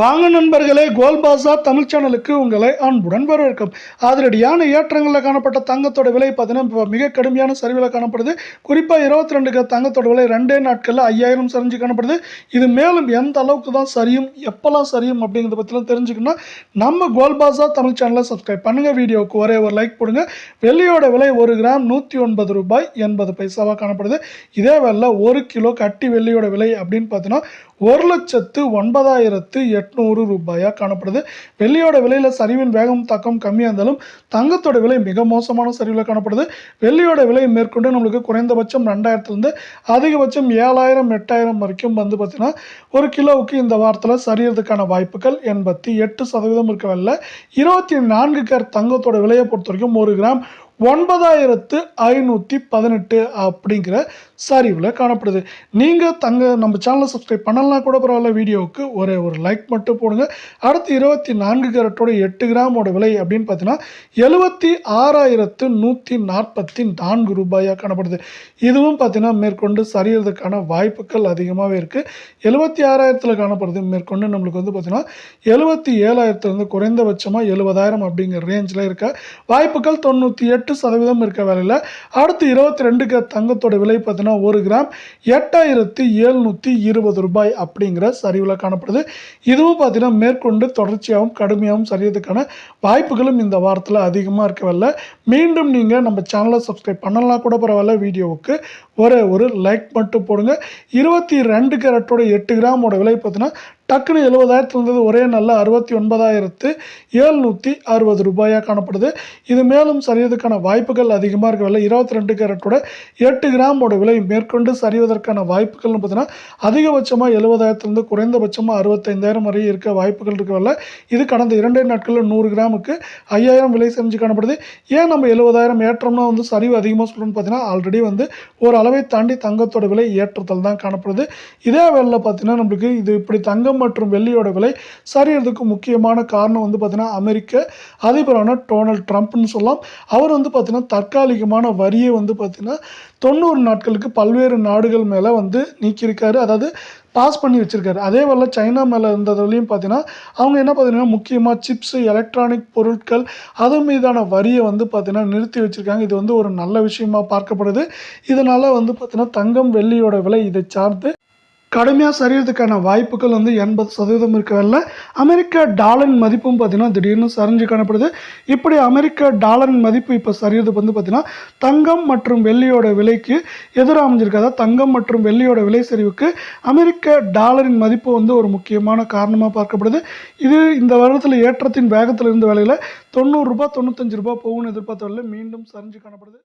வாங்க நண்பர்களே கோல்பாசா தமிழ் சேனலுக்கு உங்களை அன்புடன் வரவேற்கும். அதிரடியான ஏற்றங்களில் காணப்பட்ட தங்கத்தோட விலை பார்த்தீங்கன்னா இப்போ மிக கடுமையான சரிவில் காணப்படுது. குறிப்பாக இருபத்தி ரெண்டுக்கு தங்கத்தோட விலை ரெண்டே நாட்களில் ஐயாயிரம் சரிஞ்சு காணப்படுது. இது மேலும் எந்த அளவுக்கு தான் சரியும் எப்போல்லாம் சரியும் அப்படிங்கிறத பற்றிலாம் தெரிஞ்சுக்கணும்னா நம்ம கோல்பாசா தமிழ் சேனலை சப்ஸ்கிரைப் பண்ணுங்கள் வீடியோவுக்கு ஒரே ஒரு லைக் போடுங்க. வெள்ளியோட விலை ஒரு கிராம் நூற்றி ஒன்பது ரூபாய் எண்பது பைசாவாக காணப்படுது. இதே வேலை ஒரு கிலோ கட்டி வெள்ளியோட விலை அப்படின்னு பார்த்தீங்கன்னா ஒரு லட்சத்து ஒன்பதாயிரத்து எட்நூறு ரூபாயாக காணப்படுது. வெள்ளியோட விலையில் சரிவின் வேகம் தாக்கம் கம்மியாக இருந்தாலும் தங்கத்தோட விலை மிக மோசமான சரிவில் காணப்படுது. வெள்ளியோட விலை மேற்கொண்டு நம்மளுக்கு குறைந்தபட்சம் ரெண்டாயிரத்துலேருந்து அதிகபட்சம் ஏழாயிரம் எட்டாயிரம் வரைக்கும் வந்து பார்த்திங்கன்னா ஒரு கிலோவுக்கு இந்த வாரத்தில் சரியறதுக்கான வாய்ப்புகள் எண்பத்தி எட்டு சதவீதம் இருக்கவில்லை. இருபத்தி நான்கு கேர் தங்கத்தோட விலையை பொறுத்த வரைக்கும் ஒரு கிராம் ஒன்பதாயிரத்து ஐநூற்றி பதினெட்டு அப்படிங்கிற சரிவில் காணப்படுது. நீங்கள் தங்க நம்ம சேனலை சப்ஸ்கிரைப் பண்ணலாம் கூட பரவாயில்ல வீடியோவுக்கு ஒரே ஒரு லைக் மட்டும் போடுங்க. அடுத்து இருபத்தி நான்கு கேரட்டோட எட்டு கிராமோட விலை அப்படின்னு பார்த்தீங்கன்னா எழுபத்தி ஆறாயிரத்து நூற்றி நாற்பத்தி நான்கு ரூபாயாக காணப்படுது. இதுவும் பார்த்தீங்கன்னா மேற்கொண்டு சரியறதுக்கான வாய்ப்புகள் அதிகமாகவே இருக்குது எழுபத்தி ஆறாயிரத்தில் காணப்படுது. மேற்கொண்டு நம்மளுக்கு வந்து பார்த்தீங்கன்னா எழுபத்தி ஏழாயிரத்துலேருந்து குறைந்தபட்சமாக எழுபதாயிரம் அப்படிங்கிற ரேஞ்சில் இருக்க வாய்ப்புகள் தொண்ணூற்றி எட்டு சதவீதம் இருக்க வேலையில் அடுத்து இருபத்தி ரெண்டுக்கு தங்கத்தோட விலை பார்த்தீங்கன்னா ஒரு கிராம் எட்டாயிரத்தி எழுநூற்றி இருபது ரூபாய் அப்படிங்கிற சரிவில் காணப்படுது. இதுவும் பார்த்தீங்கன்னா மேற்கொண்டு தொடர்ச்சியாகவும் கடுமையாகவும் சரியதுக்கான வாய்ப்புகளும் இந்த வாரத்தில் அதிகமாக இருக்கவில்லை மீண்டும் நீங்கள் நம்ம சேனலை சப்ஸ்கிரைப் பண்ணலாம் கூட பரவாயில்ல வீடியோவுக்கு ஒரே ஒரு லைக் மட்டும் போடுங்க. இருபத்தி ரெண்டு கேரட்டோட எட்டு கிராமோட விலை பார்த்தீங்கன்னா டக்குனு எழுபதாயிரத்துலேருந்து ஒரே நல்ல அறுபத்தி ஒன்பதாயிரத்து ஏழ்நூற்றி அறுபது ரூபாயாக காணப்படுது. இது மேலும் சரியதுக்கான வாய்ப்புகள் அதிகமாக இருக்கவில்லை இருபத்தி ரெண்டு கேரட்டோட எட்டு கிராமோட விலை மேற்கொண்டு சரிவதற்கான வாய்ப்புகள்னு பார்த்தீங்கன்னா அதிகபட்சமாக எழுபதாயிரத்துலேருந்து குறைந்தபட்சமாக அறுபத்தைந்தாயிரம் வரை இருக்க வாய்ப்புகள் இருக்கவில்லை இது கடந்த இரண்டே நாட்களில் நூறு கிராமுக்கு ஐயாயிரம் விலை செஞ்சு காணப்படுது. ஏன் நம்ம எழுபதாயிரம் ஏற்றம்னா வந்து சரிவு அதிகமாக சொல்லணும்னு பார்த்தீங்கன்னா ஆல்ரெடி வந்து ஒரு அளவை தாண்டி தங்கத்தோட விலை ஏற்றத்தில் தான் காணப்படுது. இதே வேலையில் பார்த்தீங்கன்னா நம்மளுக்கு இது இப்படி தங்கம் மற்றும் வெள்ளியோட விலை சரியறதுக்கு முக்கியமான காரணம் வந்து பார்த்தீங்கன்னா அமெரிக்க அதிபரான டொனால்ட் ட்ரம்ப்னு சொல்லலாம். அவர் வந்து பார்த்தீங்கன்னா தற்காலிகமான வரியை வந்து பார்த்தீங்கன்னா தொண்ணூறு நாட்களுக்கு பல்வேறு நாடுகள் மேலே வந்து நீக்கியிருக்காரு. அதாவது பாஸ் பண்ணி வச்சுருக்காரு. அதே போல் சைனா மேலே இருந்ததுலேயும் பார்த்தீங்கன்னா அவங்க என்ன பார்த்தீங்கன்னா முக்கியமாக சிப்ஸு எலக்ட்ரானிக் பொருட்கள் அது மீதான வரியை வந்து பார்த்தீங்கன்னா நிறுத்தி வச்சுருக்காங்க. இது வந்து ஒரு நல்ல விஷயமா பார்க்கப்படுது. இதனால் வந்து பார்த்தீங்கன்னா தங்கம் வெள்ளியோட விலை இதை சார்ந்து கடுமையாக சரியறதுக்கான வாய்ப்புகள் வந்து எண்பது சதவீதம் இருக்கிறதில்ல அமெரிக்க டாலரின் மதிப்பும் பார்த்தீங்கன்னா திடீர்னு சரிஞ்சு காணப்படுது. இப்படி அமெரிக்க டாலரின் மதிப்பு இப்போ சரியறது வந்து பார்த்தீங்கன்னா தங்கம் மற்றும் வெள்ளியோட விலைக்கு எதிராக அமைஞ்சிருக்காத. தங்கம் மற்றும் வெள்ளியோட விலை சரிவுக்கு அமெரிக்க டாலரின் மதிப்பு வந்து ஒரு முக்கியமான காரணமாக பார்க்கப்படுது. இது இந்த வருடத்தில் ஏற்றத்தின் வேகத்தில் இருந்த வேலையில் தொண்ணூறுரூபா தொண்ணூத்தஞ்சு ரூபா போகும்னு எதிர்பார்த்த மீண்டும் சரிஞ்சு காணப்படுது.